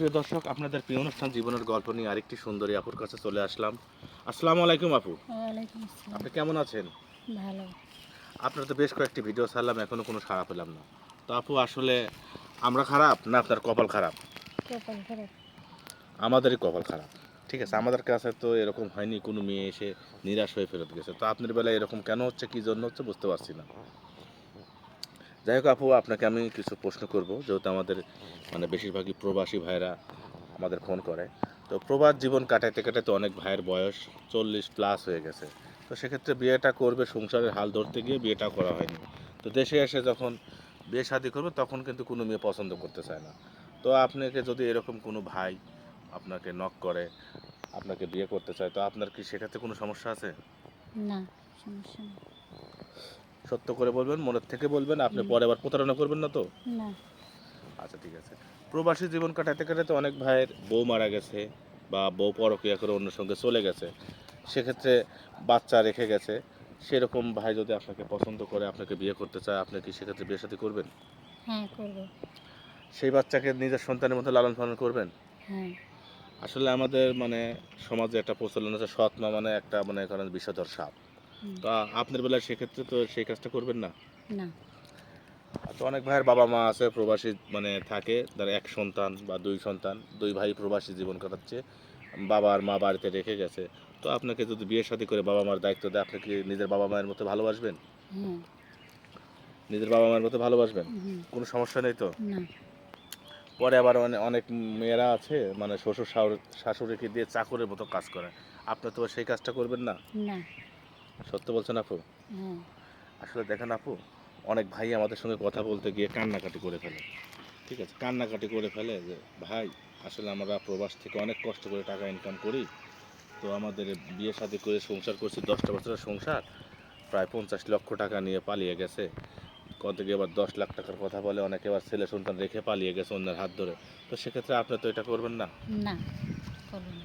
প্রিয় দর্শক আপনাদের প্রিয় অনুষ্ঠান জীবনের গল্প নিয়ে আরেকটি সুন্দরী আপুর কাছে চলে আসলাম। আসসালামু আলাইকুম আপু। আপনি কেমন আছেন? ভালো। আপনার তো বেশ কয়েকটি ভিডিও ছাড়লাম এখনও কোনো সাড়া পেলাম না। তো আপু আসলে আমরা খারাপ না আপনার কপাল খারাপ? কপাল খারাপ। আমাদেরই কপাল খারাপ। ঠিক আছে আমাদের কাছে তো এরকম হয়নি কোনো মেয়ে এসে নিরাশ হয়ে ফেরত গেছে। তো আপনার বেলায় এরকম কেন হচ্ছে কি জন্য হচ্ছে বুঝতে পারছি না। যাই হোক আপু, আপনাকে আমি কিছু প্রশ্ন করব, যেহেতু আমাদের মানে বেশিরভাগই প্রবাসী ভাইরা আমাদের ফোন করে। তো প্রবাস জীবন কাটাইতে কাটাইতে অনেক ভাইয়ের বয়স চল্লিশ প্লাস হয়ে গেছে। তো সেক্ষেত্রে বিয়েটা করবে, সংসারের হাল ধরতে গিয়ে বিয়েটা করা হয়নি। তো দেশে এসে যখন বিয়ে শাদি করবে, তখন কিন্তু কোনো মেয়ে পছন্দ করতে চায় না। তো আপনাকে যদি এরকম কোনো ভাই আপনাকে নক করে, আপনাকে বিয়ে করতে চায়, তো আপনার কি সেক্ষেত্রে কোনো সমস্যা আছে? না, সমস্যা সত্য করে বলবেন মনের থেকে বলবেন আপনি পরে আবার প্রতারণা করবেন না তো? না। আচ্ছা ঠিক আছে। প্রবাসী জীবন কাটাতে কাটাতে অনেক ভাইয়ের বউ মারা গেছে বা বউ পরকিয়া করে অন্য সঙ্গে চলে গেছে। সেক্ষেত্রে বাচ্চা রেখে গেছে। সেরকম ভাই যদি আপনাকে পছন্দ করে আপনাকে বিয়ে করতে চায় আপনি কি সেক্ষেত্রে বিয়ে সাথে করবেন? হ্যাঁ করব। সেই বাচ্চাকে নিজের সন্তানের মতো লালন পালন করবেন? হ্যাঁ। আসলে আমাদের মানে সমাজে একটা প্রচলন আছে সৎ মা মানে একটা মানে করেন বিষধর সাপ। তা আপনার বেলায় সেক্ষেত্রে তো সেই কাজটা করবেন না? না। তো অনেক ভাইয়ের বাবা মা আছে প্রবাসী মানে থাকে তারা এক সন্তান বা দুই সন্তান দুই ভাই প্রবাসী জীবন কাটাচ্ছে বাবা আর মা বাড়িতে রেখে গেছে। তো আপনাকে যদি বিয়ে শাদী করে বাবা মার দায়িত্ব দেয় আপনি কি নিজের বাবা মায়ের মতো ভালোবাসবেন? নিজের বাবা মায়ের মতো ভালোবাসবেন? কোনো সমস্যা নেই তো? পরে আবার অনেক মেয়েরা আছে মানে শ্বশুর শাশুড়- শাশুড়িকে দিয়ে চাকরের মতো কাজ করে। আপনি তো সেই কাজটা করবেন না? না। সত্য বলছেন আপু? হ্যাঁ। আসলে দেখেন আপু অনেক ভাই আমাদের সঙ্গে কথা বলতে গিয়ে কান্নাকাটি করে ফেলে। ঠিক আছে? কান্নাকাটি করে ফেলে যে ভাই আসলে আমরা প্রবাস থেকে অনেক কষ্ট করে টাকা ইনকাম করি। তো আমাদের বিয়ে শাদি করে সংসার করছি দশটা বছরের সংসার। প্রায় পঞ্চাশ লক্ষ টাকা নিয়ে পালিয়ে গেছে। কত থেকে এবার দশ লাখ টাকার কথা বলে অনেকে এবার ছেলে সন্তান রেখে পালিয়ে গেছে অন্যের হাত ধরে। তো সেক্ষেত্রে আপনি তো এটা করবেন না? না।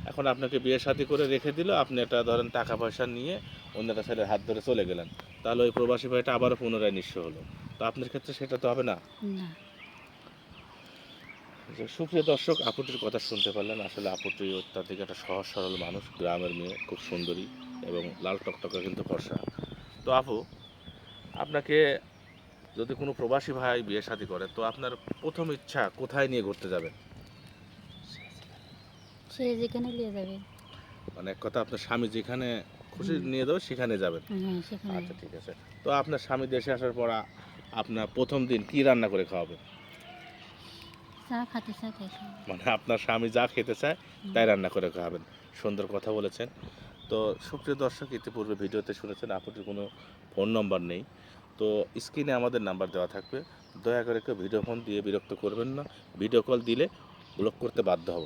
এখন আপনাকে বিয়ে শাদি করে রেখে দিল আপনি একটা ধরেন টাকা পয়সা নিয়ে অন্য একটা ছেলের হাত ধরে চলে গেলেন। তাহলে ওই প্রবাসী ভাইটা আবারও পুনরায় নিঃস্ব হলো। তো আপনার ক্ষেত্রে সেটা তো হবে না? না। সুপ্রিয় দর্শক আপুটির কথা শুনতে পারলেন। আসলে আপুটি অত্যাধিক একটা সহজ সরল মানুষ গ্রামের মেয়ে খুব সুন্দরী এবং লাল টকটকে কিন্তু ফর্সা। তো আপু আপনাকে যদি কোনো প্রবাসী ভাই বিয়ে শাদী করে তো আপনার প্রথম ইচ্ছা কোথায় নিয়ে ঘুরতে যাবেন? সে যেখানে নিয়ে যাবে। মানে কথা আপনার স্বামী যেখানে খুশি নিয়ে দেবে সেখানে যাবেন। হ্যাঁ আচ্ছা ঠিক আছে। তো আপনার স্বামী দেশে আসার পর আপনার প্রথম দিন কি রান্না করে খাওয়াবে চা খাতে চা খাই। খাব। মানে আপনার স্বামী যা খেতে চায় তাই রান্না করে খাওয়াবেন। সুন্দর কথা বলেছেন। তো সুপ্রিয় দর্শক ইতিপূর্বে ভিডিওতে শুনেছেন আপুটির কোনো ফোন নম্বর নেই। তো স্ক্রিনে আমাদের নাম্বার দেওয়া থাকবে। দয়া করে কেউ ভিডিও ফোন দিয়ে বিরক্ত করবেন না। ভিডিও কল দিলে ব্লক করতে বাধ্য হব।